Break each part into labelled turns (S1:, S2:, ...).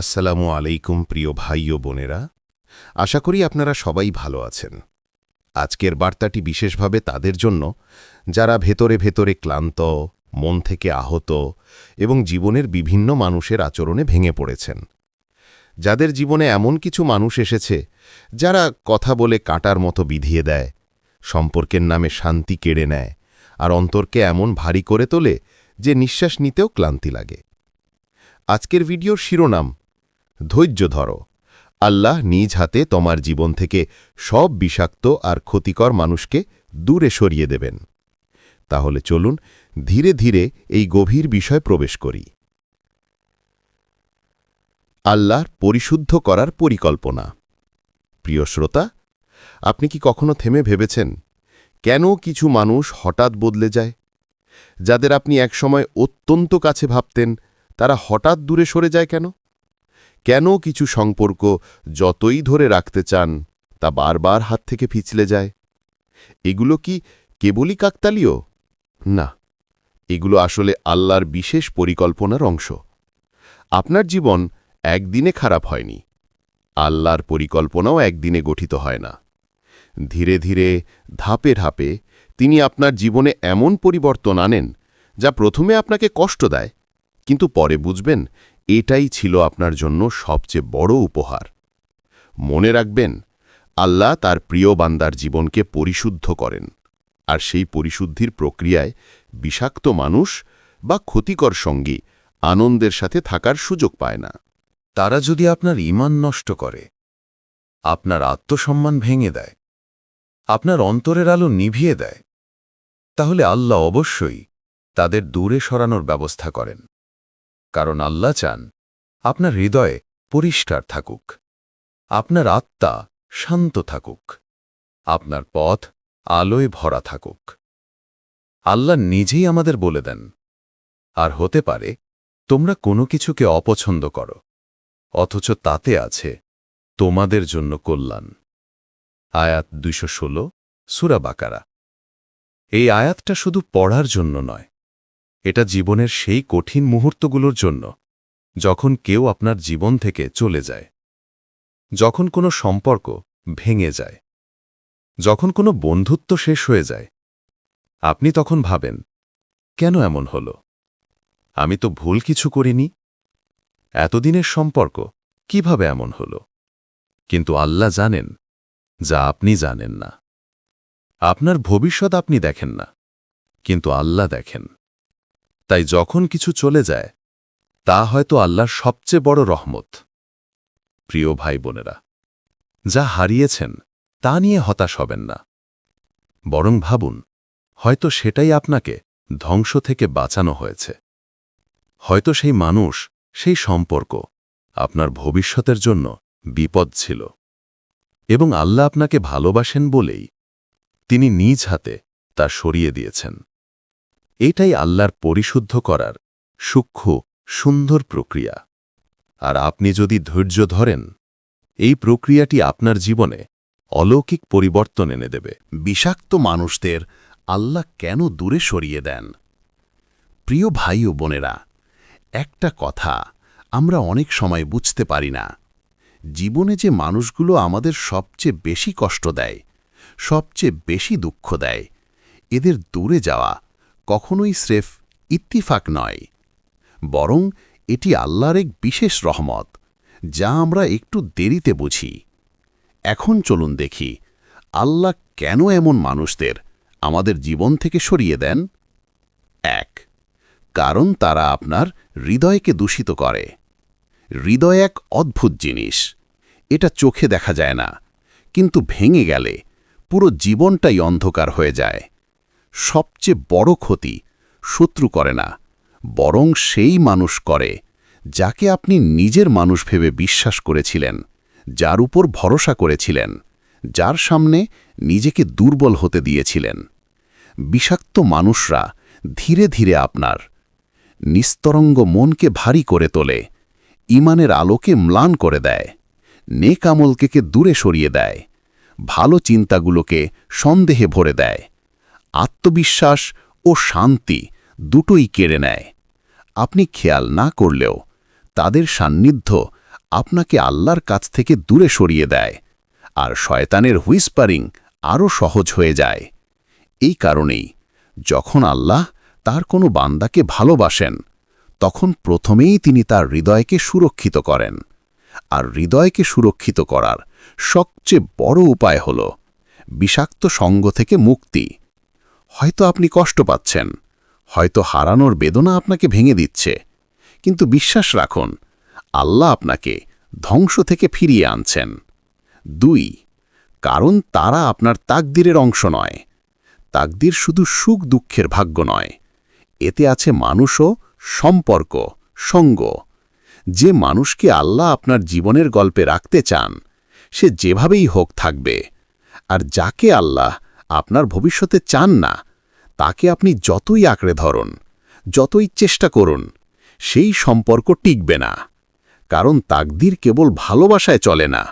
S1: আসসালামু আলাইকুম প্রিয় ভাই ও বোনেরা, আশা করি আপনারা সবাই ভালো আছেন। আজকের বার্তাটি বিশেষভাবে তাদের জন্য, যারা ভেতরে ভেতরে ক্লান্ত, মন থেকে আহত এবং জীবনের বিভিন্ন মানুষের আচরণে ভেঙে পড়েছেন। যাদের জীবনে এমন কিছু মানুষ এসেছে, যারা কথা বলে কাটার মতো বিধিয়ে দেয়, সম্পর্কের নামে শান্তি কেড়ে নেয় আর অন্তরকে এমন ভারী করে তোলে যে নিঃশ্বাস নিতেও ক্লান্তি লাগে। আজকের ভিডিওর শিরোনাম ধৈর্য ধরো। আল্লাহ নিজ হাতে তোমার জীবন থেকে সব বিষাক্ত আর ক্ষতিকর মানুষকে দূরে সরিয়ে দেবেন। তাহলে চলুন ধীরে ধীরে এই গভীর বিষয় প্রবেশ করি। আল্লাহর পরিশুদ্ধ করার পরিকল্পনা। প্রিয় শ্রোতা, আপনি কি কখনো থেমে ভেবেছেন, কেন কিছু মানুষ হঠাৎ বদলে যায়? যাদের আপনি একসময় অত্যন্ত কাছে ভাবতেন, তারা হঠাৎ দূরে সরে যায় কেন? কেন কিছু সম্পর্ক যতই ধরে রাখতে চান, তা বারবার হাত থেকে পিছলে যায়? এগুলো কি কেবলই কাকতালীয়? না, এগুলো আসলে আল্লাহর বিশেষ পরিকল্পনার অংশ। আপনার জীবন একদিনে খারাপ হয়নি, আল্লাহর পরিকল্পনাও একদিনে গঠিত হয় না। ধীরে ধীরে, ধাপে ধাপে তিনি আপনার জীবনে এমন পরিবর্তন আনেন যা প্রথমে আপনাকে কষ্ট দেয়, কিন্তু পরে বুঝবেন এটাই ছিল আপনার জন্য সবচেয়ে বড় উপহার। মনে রাখবেন, আল্লাহ তার প্রিয় বান্দার জীবনকে পরিশুদ্ধ করেন, আর সেই পরিশুদ্ধির প্রক্রিয়ায় বিষাক্ত মানুষ বা ক্ষতিকর সঙ্গী আনন্দের সাথে থাকার সুযোগ পায় না।
S2: তারা যদি আপনার ইমান নষ্ট করে, আপনার আত্মসম্মান ভেঙে দেয়, আপনার অন্তরের আলো নিভিয়ে দেয়, তাহলে আল্লাহ অবশ্যই তাদের দূরে সরানোর ব্যবস্থা করেন। কারণ আল্লাহ চান আপনার হৃদয়ে পরিষ্কার থাকুক। আপনার আত্মা শান্ত থাকুক। আপনার পথ আলোয় ভরা থাকুক। আল্লাহ নিজেই আমাদের বলে দেন, আর হতে পারে তোমরা কোনো কিছুকে অপছন্দ করো, অথচ তাতে আছে তোমাদের জন্য কল্যাণ। আয়াত দুইশো ষোলো, সুরা বাকারা। এই আয়াতটা শুধু পড়ার জন্য নয় এটা জীবনের সেই কঠিন মুহূর্তগুলোর জন্য, যখন কেউ আপনার জীবন থেকে চলে যায়। যখন কোনো সম্পর্ক ভেঙে যায়। যখন কোনো বন্ধুত্ব শেষ হয়ে যায়। আপনি তখন ভাবেন, কেন এমন হল? আমি তো ভুল কিছু করিনি। এতদিনের সম্পর্ক কীভাবে এমন হল? কিন্তু আল্লাহ জানেন যা আপনি জানেন না। আপনার ভবিষ্যৎ আপনি দেখেন না, কিন্তু আল্লাহ দেখেন। তাই যখন কিছু চলে যায়, তা হয়তো আল্লাহর সবচেয়ে বড় রহমত। প্রিয় ভাই বোনেরা যা হারিয়েছেন, তা নিয়ে হতাশ হবেন না। বরং ভাবুন, হয়তো সেটাই আপনাকে ধ্বংস থেকে বাঁচানো হয়েছে। হয়তো সেই মানুষ, সেই সম্পর্ক আপনার ভবিষ্যতের জন্য বিপদ ছিল। এবং আল্লাহ আপনাকে ভালোবাসেন বলেই তিনি নিজ হাতে তা সরিয়ে দিয়েছেন। এটাই আল্লাহর পরিশুদ্ধ করার সূক্ষ্ম, সুন্দর প্রক্রিয়া। আর আপনি যদি ধৈর্য ধরেন, এই প্রক্রিয়াটি আপনার জীবনে অলৌকিক পরিবর্তন এনে দেবে।
S1: বিষাক্ত মানুষদের আল্লাহ কেন দূরে সরিয়ে দেন? প্রিয় ভাই ও বোনেরা, একটা কথা আমরা অনেক সময় বুঝতে পারি না। জীবনে যে মানুষগুলো আমাদের সবচেয়ে বেশি কষ্ট দেয়, সবচেয়ে বেশি দুঃখ দেয়, এদের দূরে যাওয়া কখনোই স্রেফ ইত্তিফাক নয়, বরং এটি আল্লাহর এক বিশেষ রহমত, যা আমরা একটু দেরিতে বুঝি। এখন চলুন দেখি, আল্লাহ কেন এমন মানুষদের আমাদের জীবন থেকে সরিয়ে দেন? এক, কারণ তারা আপনার হৃদয়কে দূষিত করে। হৃদয় এক অদ্ভুত জিনিস, এটা চোখে দেখা যায় না, কিন্তু ভেঙে গেলে পুরো জীবনটাই অন্ধকার হয়ে যায়। সবচেয়ে বড় ক্ষতি শত্রু করে না, বরং সেই মানুষ করে, যাকে আপনি নিজের মানুষ ভেবে বিশ্বাস করেছিলেন, যার উপর ভরসা করেছিলেন, যার সামনে নিজেকে দুর্বল হতে দিয়েছিলেন। বিষাক্ত মানুষরা ধীরে ধীরে আপনার নিস্তরঙ্গ মনকে ভারী করে তোলে ইমানের আলোকে ম্লান করে দেয়, নেক আমলকে দূরে সরিয়ে দেয়, ভালো চিন্তাগুলোকে সন্দেহে ভরে দেয়। আত্মবিশ্বাস ও শান্তি দুটোই কেড়ে নেয়। আপনি খেয়াল না করলেও তাদের সান্নিধ্য আপনাকে আল্লাহর কাছ থেকে দূরে সরিয়ে দেয় আর শয়তানের হুইসপারিং আরও সহজ হয়ে যায়। এই কারণেই যখন আল্লাহ তার কোনো বান্দাকে ভালোবাসেন, তখন প্রথমেই তিনি তার হৃদয়কে সুরক্ষিত করেন। আর হৃদয়কে সুরক্ষিত করার সবচেয়ে বড় উপায় হল বিষাক্ত সঙ্গ থেকে মুক্তি। হয়তো আপনি কষ্ট পাচ্ছেন। হয়তো হারানোর বেদনা আপনাকে ভেঙে দিচ্ছে। কিন্তু বিশ্বাস রাখুন, আল্লাহ আপনাকে ধ্বংস থেকে ফিরিয়ে আনছেন। দুই, কারণ তারা আপনার তাকদিরের অংশ নয়। তাকদির শুধু সুখ দুঃখের ভাগ্য নয়। এতে আছে মানুষও সম্পর্ক, সঙ্গ। যে মানুষকে আল্লাহ আপনার জীবনের গল্পে রাখতে চান, সে যেভাবেই হোক থাকবে। আর যাকে আল্লাহ আপনার ভবিষ্যতে চান না তাকে আপনি যতই আঁকড়ে ধরুন, যতই চেষ্টা করুন, সেই সম্পর্ক টিকবে না। কারণ তাকদির কেবল ভালোবাসায় চলে না,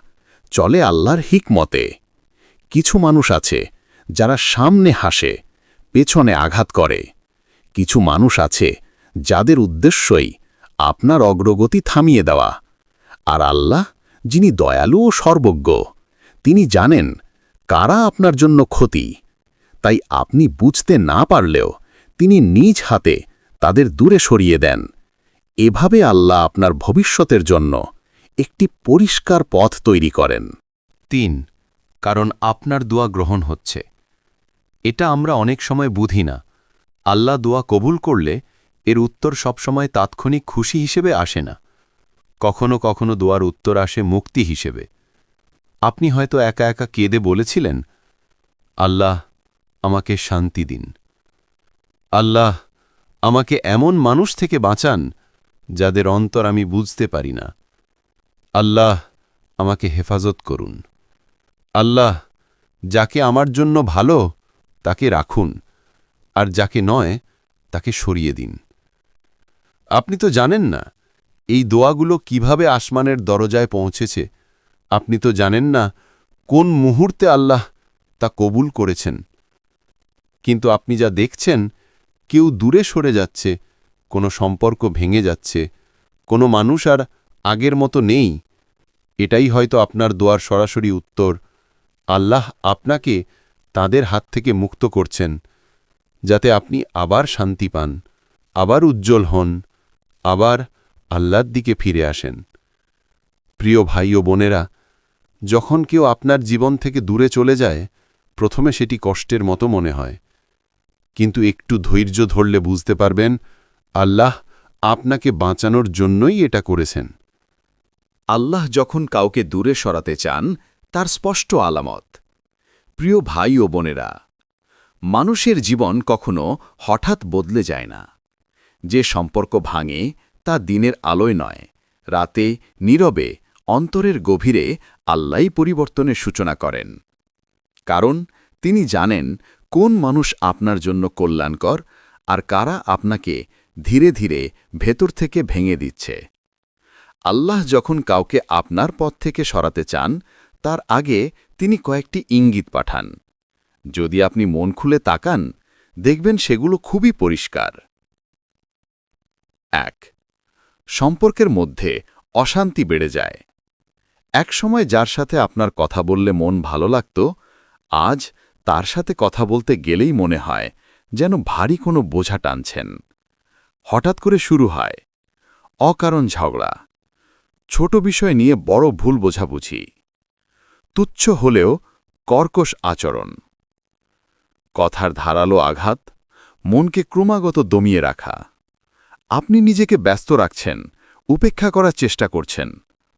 S1: চলে আল্লাহর হিকমতে। কিছু মানুষ আছে যারা সামনে হাসে, পেছনে আঘাত করে। কিছু মানুষ আছে যাদের উদ্দেশ্যই আপনার অগ্রগতি থামিয়ে দেওয়া। আর আল্লাহ, যিনি দয়ালু ও সর্বজ্ঞ, তিনি জানেন কারা আপনার জন্য ক্ষতি। তাই আপনি বুঝতে না পারলেও তিনি নিজ হাতে তাদের দূরে সরিয়ে দেন। এভাবে আল্লাহ আপনার ভবিষ্যতের জন্য একটি পরিষ্কার পথ তৈরি করেন।
S3: তিন, কারণ আপনার দোয়া গ্রহণ হচ্ছে। এটা আমরা অনেক সময় বুঝি না। আল্লাহ দোয়া কবুল করলে এর উত্তর সবসময় তাৎক্ষণিক খুশি হিসেবে আসে না। কখনো কখনো দোয়ার উত্তর আসে মুক্তি হিসেবে। আপনি হয়তো একা একা কেঁদে বলেছিলেন, আল্লাহ আমাকে শান্তি দিন। আল্লাহ আমাকে এমন মানুষ থেকে বাঁচান, যাদের অন্তর আমি বুঝতে পারি না। আল্লাহ আমাকে হেফাজত করুন। আল্লাহ যাকে আমার জন্য ভালো, তাকে রাখুন, আর যাকে নয়, তাকে সরিয়ে দিন। আপনি তো জানেন না, এই দোয়াগুলো কীভাবে আসমানের দরজায় পৌঁছেছে। আপনি তো জানেন না, কোন মুহূর্তে আল্লাহ তা কবুল করেছেন। কিন্তু আপনি যা দেখছেন, কেউ দূরে সরে যাচ্ছে, কোনো সম্পর্ক ভেঙে যাচ্ছে, কোনো মানুষ আর আগের মতো নেই। এটাই হয়তো আপনার দোয়ার সরাসরি উত্তর। আল্লাহ আপনাকে তাদের হাত থেকে মুক্ত করছেন, যাতে আপনি আবার শান্তি পান, আবার উজ্জ্বল হন, আবার আল্লাহর দিকে ফিরে আসেন। প্রিয় ভাই ও বোনেরা, যখন কেউ আপনার জীবন থেকে দূরে চলে যায়, প্রথমে সেটি কষ্টের মতো মনে হয়। কিন্তু একটু ধৈর্য ধরলে বুঝতে পারবেন, আল্লাহ আপনাকে বাঁচানোর জন্যই এটা করেছেন।
S4: আল্লাহ যখন কাউকে দূরে সরাতে চান, তার স্পষ্ট আলামত। প্রিয় ভাই ও বোনেরা, মানুষের জীবন কখনো হঠাৎ বদলে যায় না। যে সম্পর্ক ভাঙে, তা দিনের আলোয় নয়, রাতে, নীরবে, অন্তরের গভীরে আল্লাই পরিবর্তনের সূচনা করেন। কারণ তিনি জানেন কোন মানুষ আপনার জন্য কল্যাণকর আর কারা আপনাকে ধীরে ধীরে ভেতর থেকে ভেঙে দিচ্ছে? আল্লাহ যখন কাউকে আপনার পথ থেকে সরাতে চান, তার আগে তিনি কয়েকটি ইঙ্গিত পাঠান। যদি আপনি মন খুলে তাকান, দেখবেন সেগুলো খুবই পরিষ্কার। এক, সম্পর্কের মধ্যে অশান্তি বেড়ে যায়। একসময় যার সাথে আপনার কথা বললে মন ভালো লাগত, আজ তার সাথে কথা বলতে গেলেই মনে হয় যেন ভারী কোনো বোঝা টানছেন। হঠাৎ করে শুরু হয়, অকারণ ঝগড়া। ছোট বিষয় নিয়ে বড় ভুল বোঝাবুঝি। তুচ্ছ হলেও কর্কশ আচরণ। কথার ধারালো আঘাত মনকে ক্রমাগত দমিয়ে রাখা। আপনি নিজেকে ব্যস্ত রাখছেন, উপেক্ষা করার চেষ্টা করছেন।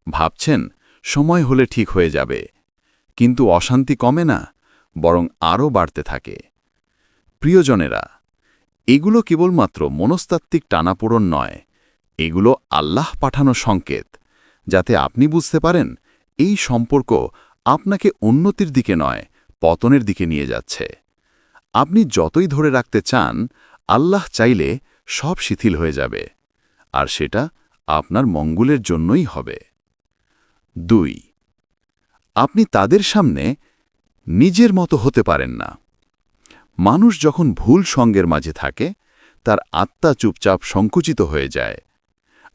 S4: ভাবছেন, সময় হলে ঠিক হয়ে যাবে। কিন্তু অশান্তি কমে না? বরং আরও বাড়তে থাকে। প্রিয়জনেরা, এগুলো কেবলমাত্র মনস্তাত্ত্বিক টানাপোড়ন নয়, এগুলো আল্লাহ পাঠানো সংকেত, যাতে আপনি বুঝতে পারেন এই সম্পর্ক আপনাকে উন্নতির দিকে নয়, পতনের দিকে নিয়ে যাচ্ছে। আপনি যতই ধরে রাখতে চান, আল্লাহ চাইলে সব শিথিল হয়ে যাবে, আর সেটা আপনার মঙ্গলের জন্যই হবে। দুই, আপনি তাদের সামনে নিজের মতো হতে পারেন না। মানুষ যখন ভুল সঙ্গের মাঝে থাকে, তার আত্মা চুপচাপ সংকুচিত হয়ে যায়।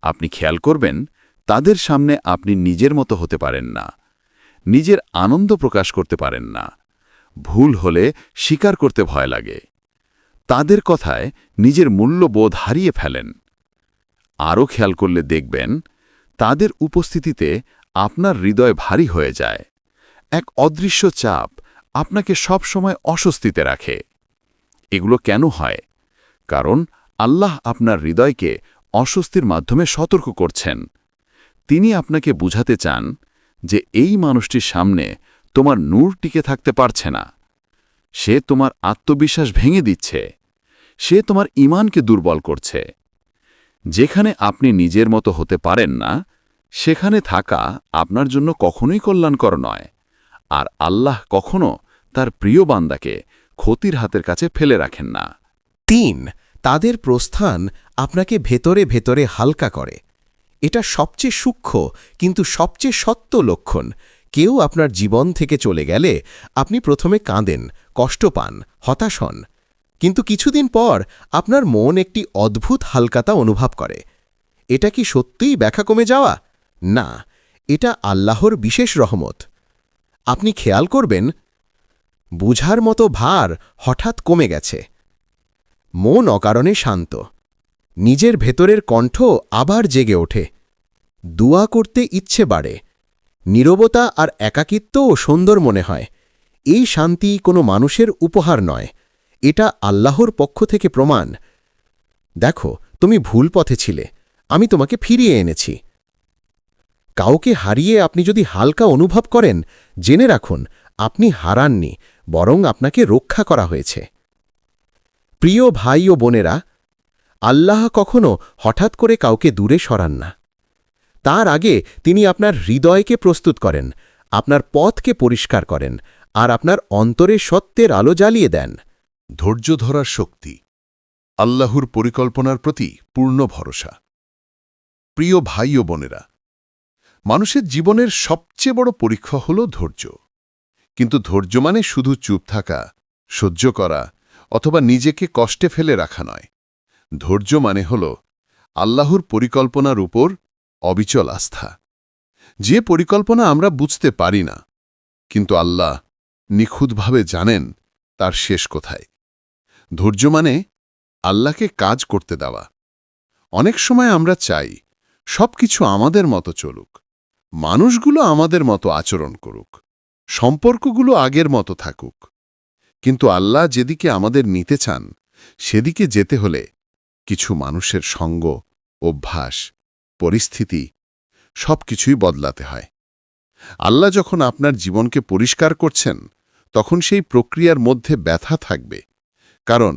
S4: আপনি খেয়াল করবেন, তাদের সামনে আপনি নিজের মতো হতে পারেন না। নিজের আনন্দ প্রকাশ করতে পারেন না। ভুল হলে স্বীকার করতে ভয় লাগে। তাদের কথায় নিজের মূল্যবোধ হারিয়ে ফেলেন। আরও খেয়াল করলে দেখবেন, তাদের উপস্থিতিতে আপনার হৃদয় ভারী হয়ে যায়। এক অদৃশ্য চাপ আপনাকে সবসময় অস্বস্তিতে রাখে। এগুলো কেন হয়? কারণ আল্লাহ আপনার হৃদয়কে অস্বস্তির মাধ্যমে সতর্ক করছেন। তিনি আপনাকে বুঝাতে চান যে এই মানুষটির সামনে তোমার নূর টিকে থাকতে পারছে না। সে তোমার আত্মবিশ্বাস ভেঙে দিচ্ছে। সে তোমার ইমানকে দুর্বল করছে। যেখানে আপনি নিজের মতো হতে পারেন না, সেখানে থাকা আপনার জন্য কখনোই কল্যাণকর নয়। আর আল্লাহ কখনো তার প্রিয় বান্দাকে ক্ষতির হাতের কাছে ফেলে রাখেন না।
S5: তিন, তাদের প্রস্থান আপনাকে ভেতরে ভেতরে হালকা করে। এটা সবচেয়ে সূক্ষ্ম কিন্তু সবচেয়ে সত্য লক্ষণ। কেউ আপনার জীবন থেকে চলে গেলে আপনি প্রথমে কাঁদেন, কষ্ট পান, হতাশ হন। কিন্তু কিছুদিন পর আপনার মন একটি অদ্ভুত হালকাতা অনুভব করে। এটা কি সত্যিই ব্যাখ্যা কমে যাওয়া? না, এটা আল্লাহর বিশেষ রহমত। আপনি খেয়াল করবেন, বুঝার মতো ভার হঠাৎ কমে গেছে। মন অকারণে শান্ত। নিজের ভেতরের কণ্ঠ আবার জেগে ওঠে। দুয়া করতে ইচ্ছে বাড়ে। নীরবতা আর একাকিত্বও সুন্দর মনে হয়। এই শান্তি কোনো মানুষের উপহার নয়। এটা আল্লাহর পক্ষ থেকে প্রমাণ। দেখো, তুমি ভুল পথে ছিলে। আমি তোমাকে ফিরিয়ে এনেছি। কাউকে হারিয়ে আপনি যদি হালকা অনুভব করেন, জেনে রাখুন, আপনি হারাননি, বরং আপনাকে রক্ষা করা হয়েছে। প্রিয় ভাই ও বোনেরা, আল্লাহ কখনো হঠাৎ করে কাউকে দূরে সরান না। তার আগে তিনি আপনার হৃদয়কে প্রস্তুত করেন, আপনার পথকে পরিষ্কার করেন, আর আপনার অন্তরে সত্যের আলো জ্বালিয়ে দেন।
S1: ধৈর্য ধরার শক্তি, আল্লাহর পরিকল্পনার প্রতি পূর্ণ ভরসা। প্রিয় ভাই ও বোনেরা মানুষের জীবনের সবচেয়ে বড় পরীক্ষা হল ধৈর্য। কিন্তু ধৈর্য মানে শুধু চুপ থাকা, সহ্য করা, অথবা নিজেকে কষ্টে ফেলে রাখা নয়। ধৈর্য মানে হল আল্লাহর পরিকল্পনার উপর অবিচল আস্থা। যে পরিকল্পনা আমরা বুঝতে পারি না, কিন্তু আল্লাহ নিখুঁতভাবে জানেন তার শেষ কোথায়। ধৈর্য মানে আল্লাহকে কাজ করতে দেওয়া। অনেক সময় আমরা চাই সবকিছু আমাদের মতো চলুক মানুষগুলো আমাদের মতো আচরণ করুক, সম্পর্কগুলো আগের মতো থাকুক। কিন্তু আল্লাহ যেদিকে আমাদের নিতে চান, সেদিকে যেতে হলে কিছু মানুষের সঙ্গ, অভ্যাস, পরিস্থিতি সবকিছুই বদলাতে হয়। আল্লাহ যখন আপনার জীবনকে পরিষ্কার করছেন, তখন সেই প্রক্রিয়ার মধ্যে ব্যথা থাকবে, কারণ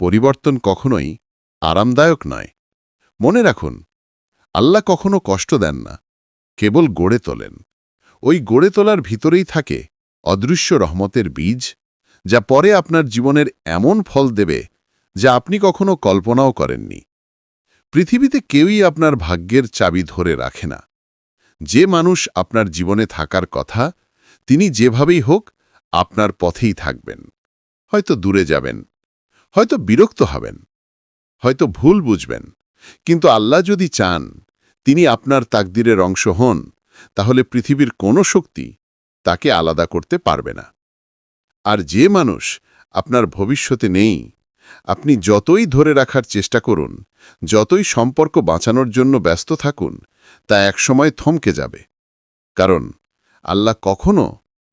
S1: পরিবর্তন কখনোই আরামদায়ক নয়। মনে রাখুন, আল্লাহ কখনো কষ্ট দেন না। কেবল গড়ে তোলেন। ওই গড়ে তোলার ভিতরেই থাকে অদৃশ্য রহমতের বীজ, যা পরে আপনার জীবনের এমন ফল দেবে যা আপনি কখনো কল্পনাও করেননি। পৃথিবীতে কেউই আপনার ভাগ্যের চাবি ধরে রাখে না। যে মানুষ আপনার জীবনে থাকার কথা, তিনি যেভাবেই হোক আপনার পথেই থাকবেন। হয়তো দূরে যাবেন, হয়তো বিরক্ত হবেন, হয়তো ভুল বুঝবেন, কিন্তু আল্লাহ যদি চান তিনি আপনার তাকদিরের অংশ হন, তাহলে পৃথিবীর কোনো শক্তি তাকে আলাদা করতে পারবে না। আর যে মানুষ আপনার ভবিষ্যতে নেই, আপনি যতই ধরে রাখার চেষ্টা করুন, যতই সম্পর্ক বাঁচানোর জন্য ব্যস্ত থাকুন, তা একসময় থমকে যাবে। কারণ আল্লাহ কখনো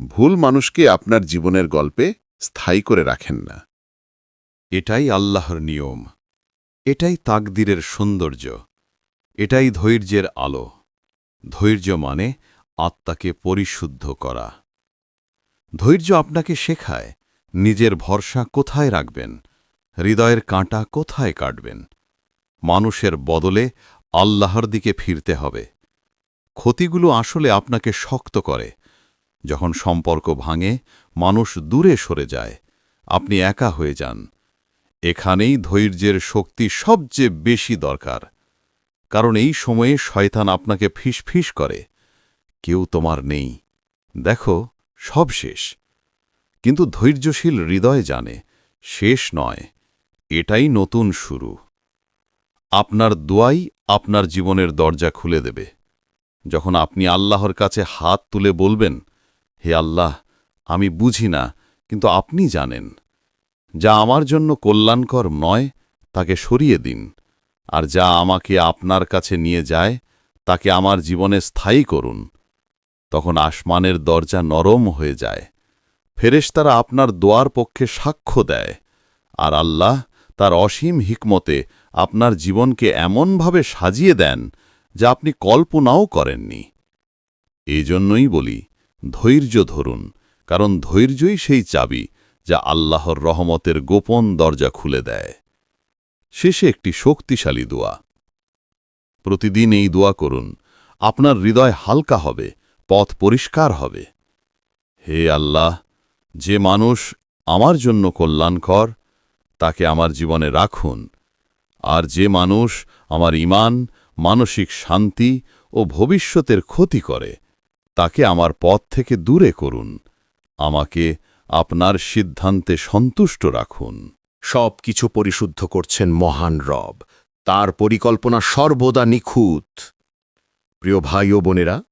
S1: ভুল মানুষকে আপনার জীবনের গল্পে স্থায়ী করে রাখেন না।
S3: এটাই আল্লাহর নিয়ম, এটাই তাকদিরের সৌন্দর্য। এটাই ধৈর্যের আলো। ধৈর্য মানে আত্মাকে পরিশুদ্ধ করা। ধৈর্য আপনাকে শেখায় নিজের ভরসা কোথায় রাখবেন, হৃদয়ের কাঁটা কোথায় কাটবেন। মানুষের বদলে আল্লাহর দিকে ফিরতে হবে। ক্ষতিগুলো আসলে আপনাকে শক্ত করে। যখন সম্পর্ক ভাঙে, মানুষ দূরে সরে যায়। আপনি একা হয়ে যান। এখানেই ধৈর্যের শক্তি সবচেয়ে বেশি দরকার। কারণ এই সময়ে শয়তান আপনাকে ফিসফিস করে। কেউ তোমার নেই। দেখো, সব শেষ। কিন্তু ধৈর্যশীল হৃদয় জানে, শেষ নয়। এটাই নতুন শুরু। আপনার দোয়াই আপনার জীবনের দরজা খুলে দেবে।
S4: যখন আপনি আল্লাহর কাছে হাত তুলে বলবেন, হে আল্লাহ, আমি বুঝি না, কিন্তু আপনি জানেন। যা আমার জন্য কল্যাণকর নয়, তাকে সরিয়ে দিন। আর যা আমাকে আপনার কাছে নিয়ে যায়, তাকে আমার জীবনে স্থায়ী করুন। তখন আসমানের দরজা নরম হয়ে যায়। ফেরেশতারা আপনার দোয়ার পক্ষে সাক্ষ্য দেয়। আর আল্লাহ তার অসীম হিকমতে আপনার জীবনকে এমনভাবে সাজিয়ে দেন, যা আপনি কল্পনাও করেননি। এই জন্যই বলি, ধৈর্য ধরুন, কারণ ধৈর্যই সেই চাবি, যা আল্লাহর রহমতের গোপন দরজা খুলে দেয়। শেষে একটি শক্তিশালী দোয়া। প্রতিদিন এই দোয়া করুন, আপনার হৃদয় হালকা হবে, পথ পরিষ্কার হবে। হে আল্লাহ, যে মানুষ আমার জন্য কল্যাণকর, তাকে আমার জীবনে রাখুন। আর যে মানুষ আমার ইমান মানসিক শান্তি ও ভবিষ্যতের ক্ষতি করে, তাকে আমার পথ থেকে দূরে করুন। আমাকে আপনার সিদ্ধান্তে সন্তুষ্ট রাখুন।
S5: সব কিছু পরিশুদ্ধ করছেন মহান রব। তার পরিকল্পনা সর্বদা নিখুঁত। প্রিয় ভাই ও বোনেরা,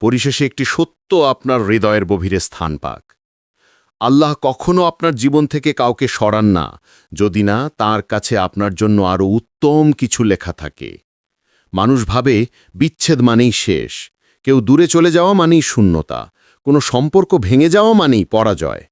S5: পরিশেষে একটি সত্য আপনার হৃদয়ের গভীরে স্থান পাক। আল্লাহ কখনো আপনার জীবন থেকে কাউকে সরান না, যদি না তার কাছে আপনার জন্য আরও উত্তম কিছু লেখা থাকে। মানুষ ভাবে, বিচ্ছেদ মানেই শেষ। কেউ দূরে চলে যাওয়া মানেই শূন্যতা। কোনো সম্পর্ক ভেঙে যাওয়া মানেই পরাজয়।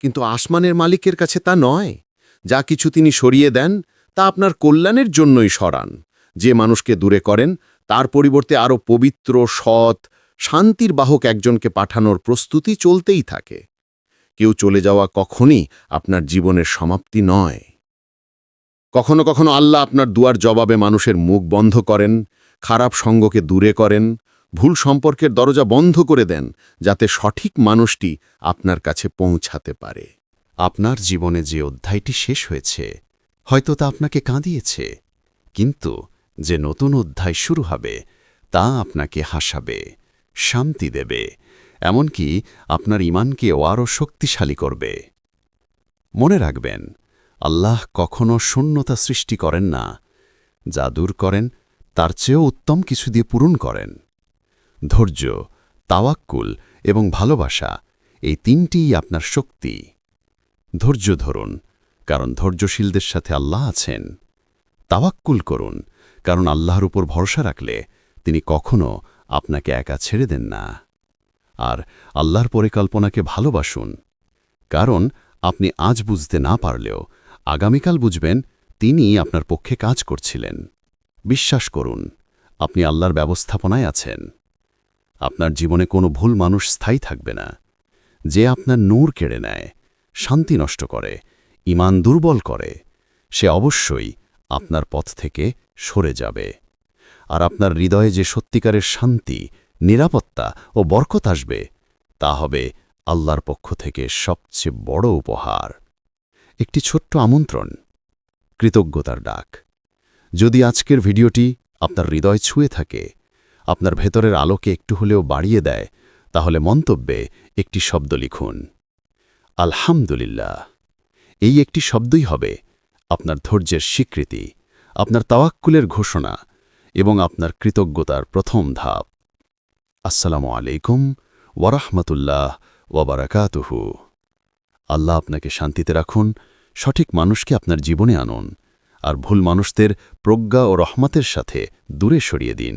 S5: কিন্তু আসমানের মালিকের কাছে তা নয়। যা কিছু তিনি সরিয়ে দেন, তা আপনার কল্যাণের জন্যই সরান। যে মানুষকে দূরে করেন, তার পরিবর্তে আরও পবিত্র, সৎ, শান্তির বাহক একজনকে পাঠানোর প্রস্তুতি চলতেই থাকে। কেউ চলে যাওয়া কখনই আপনার জীবনের সমাপ্তি নয়। কখনো কখনো আল্লাহ আপনার দুয়ার জবাবে মানুষের মুখ বন্ধ করেন, খারাপ সঙ্গকে দূরে করেন, ভুল সম্পর্কের দরজা বন্ধ করে দেন, যাতে সঠিক মানুষটি আপনার কাছে পৌঁছাতে পারে। আপনার জীবনে যে অধ্যায়টি শেষ হয়েছে, হয়তো তা আপনাকে কাঁদিয়েছে, কিন্তু যে নতুন অধ্যায় শুরু হবে, তা আপনাকে হাসাবে, শান্তি দেবে, এমনকি আপনার ইমানকেও আরও শক্তিশালী করবে। মনে রাখবেন, আল্লাহ কখনো শূন্যতা সৃষ্টি করেন না, যা দূর করেন, তার চেয়েও উত্তম কিছু দিয়ে পূরণ করেন। ধৈর্য, তাওয়াক্কুল এবং ভালোবাসা, এই তিনটিই আপনার শক্তি। ধৈর্য ধরুন, কারণ ধৈর্যশীলদের সাথে আল্লাহ আছেন। তাওয়াক্কুল করুন, কারণ আল্লাহর উপর ভরসা রাখলে তিনি কখনো আপনাকে একা ছেড়ে দেন না। আর আল্লাহর পরিকল্পনাকে ভালোবাসুন, কারণ আপনি আজ বুঝতে না পারলেও আগামীকাল বুঝবেন তিনি আপনার পক্ষে কাজ করছিলেন। বিশ্বাস করুন, আপনি আল্লাহর ব্যবস্থাপনায় আছেন। আপনার জীবনে কোনো ভুল মানুষ স্থায়ী থাকবে না। যে আপনার নূর কেড়ে নেয় শান্তি নষ্ট করে ইমান দুর্বল করে, সে অবশ্যই আপনার পথ থেকে সরে যাবে। আর আপনার হৃদয়ে যে সত্যিকারের শান্তি, নিরাপত্তা ও বরকত আসবে, তা হবে আল্লাহর পক্ষ থেকে সবচেয়ে বড় উপহার। একটি ছোট্ট আমন্ত্রণ, কৃতজ্ঞতার ডাক। যদি আজকের ভিডিওটি আপনার হৃদয় ছুঁয়ে থাকে, আপনার ভেতরের আলোকে একটু হলেও বাড়িয়ে দেয়, তাহলে মন্তব্যে একটি শব্দ লিখুন। আলহামদুলিল্লাহ। এই একটি শব্দই হবে আপনার ধৈর্যের স্বীকৃতি, আপনার তাওয়াক্কুলের ঘোষণা এবং আপনার কৃতজ্ঞতার প্রথম ধাপ। আসসালামু আলাইকুম ওয়ারাহমতুল্লাহ ওয়াবারাকাতুহু আল্লাহ আপনাকে শান্তিতে রাখুন, সঠিক মানুষকে আপনার জীবনে আনুন, আর ভুল মানুষদের প্রজ্ঞা ও রহমতের সাথে দূরে সরিয়ে দিন।